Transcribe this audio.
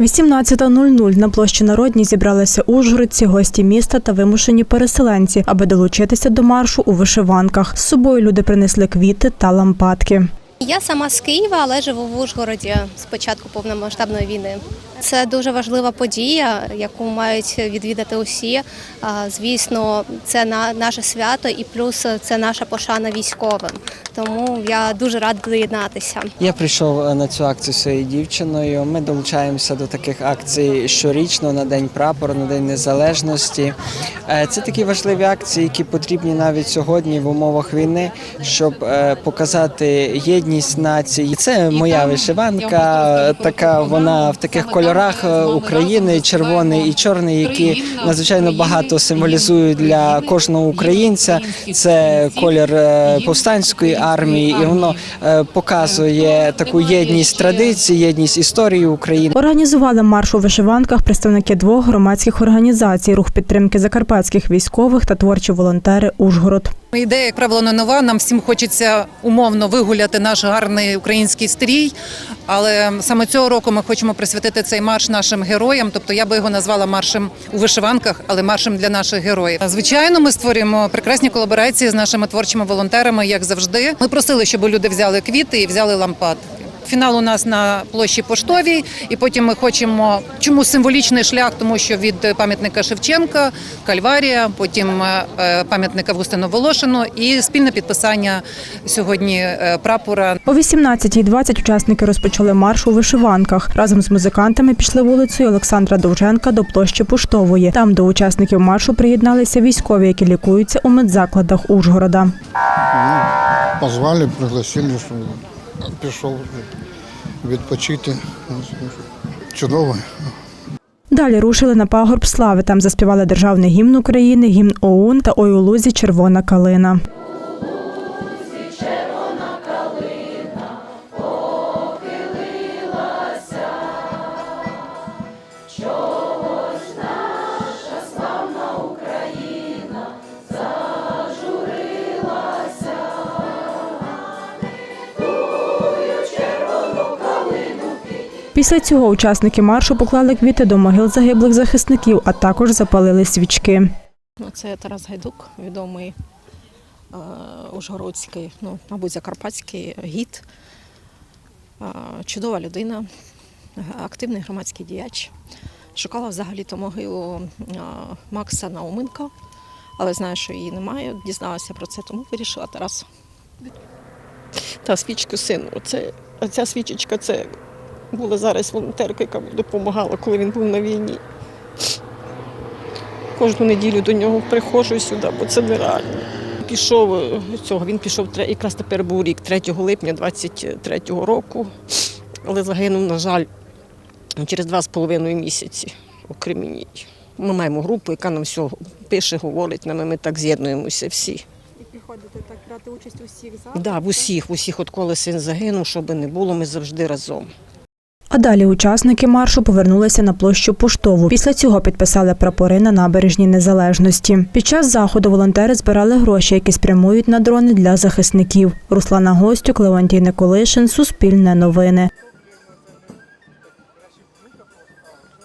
18.00 на площі Народній зібралися ужгородці, гості міста та вимушені переселенці, аби долучитися до маршу у вишиванках. З собою люди принесли квіти та лампадки. Я сама з Києва, але живу в Ужгороді з початку повномасштабної війни. Це дуже важлива подія, яку мають відвідати усі. Звісно, це наше свято, і плюс це наша пошана військовим. Тому я дуже рада доєднатися. Я прийшов е, на цю акцію своєю дівчиною. Ми долучаємося до таких акцій щорічно на День прапора, на День Незалежності. Е, Це такі важливі акції, які потрібні навіть сьогодні в умовах війни, щоб е, показати єдність нації. Це моя вишиванка, така вона в таких кольорах е, України, червоний і чорний, які надзвичайно багато символізують для кожного українця. Це колір е, повстанської армії, і воно е, показує таку єдність традицій, єдність історії України. Організували марш у вишиванках представники двох громадських організацій рух підтримки закарпатських військових та творчі волонтери Ужгород. Ідея, як правило, не нова. Нам всім хочеться умовно вигуляти наш гарний український стрій. Але саме цього року ми хочемо присвятити цей марш нашим героям. Тобто я би його назвала маршем у вишиванках, але маршем для наших героїв. Звичайно, ми створюємо прекрасні колаборації з нашими творчими волонтерами, як завжди. Ми просили, щоб люди взяли квіти і взяли лампадки. Фінал у нас на площі Поштовій, і потім ми хочемо чому символічний шлях, тому що від пам'ятника Шевченка, Кальварія, потім е, пам'ятника Августину Волошину і спільне підписання сьогодні е, прапора О 18.20 учасники розпочали марш у вишиванках. Разом з музикантами пішли вулицею Олександра Довженка до площі Поштової. Там до учасників маршу приєдналися військові, які лікуються у медзакладах Ужгорода. Позвали, пригласили, що пішов відпочити. Чудово. Далі рушили на пагорб слави. Там заспівали державний гімн України, гімн ОУН та «Ой у лузі червона калина. Після цього учасники маршу поклали квіти до могил загиблих захисників, а також запалили свічки. Ну, Це Тарас Гайдук, відомий е, ужгородський, ну, мабуть, закарпатський гід, е, чудова людина, активний громадський діяч. Шукала взагалі-то могилу е, Макса Науменка, але знаю, що її немає. Дізналася про це, тому вирішила Тарас. та свічку сину. Оце, оця свічечка це була зараз волонтерка, яка допомагала, коли він був на війні. Кожну неділю до нього приходжу сюди, бо це нереально. Пішов е, цього, він пішов якраз тепер був рік, 3 липня 23-го року, але загинув, на жаль, через два з половиною місяці у Кремені. Ми маємо групу, яка нам все пише, говорить нам, і ми так з'єднуємося всі. Приходите так брати участь у всіх Да, в усіх, в усіх, от коли син загинув, що би не було, ми завжди разом. А далі учасники маршу повернулися на площу Поштову. Після цього підписали прапори на набережній незалежності. Під час заходу волонтери збирали гроші, які спрямують на дрони для захисників. Руслана Гостюк, Леонтій Николишин, Суспільне новини.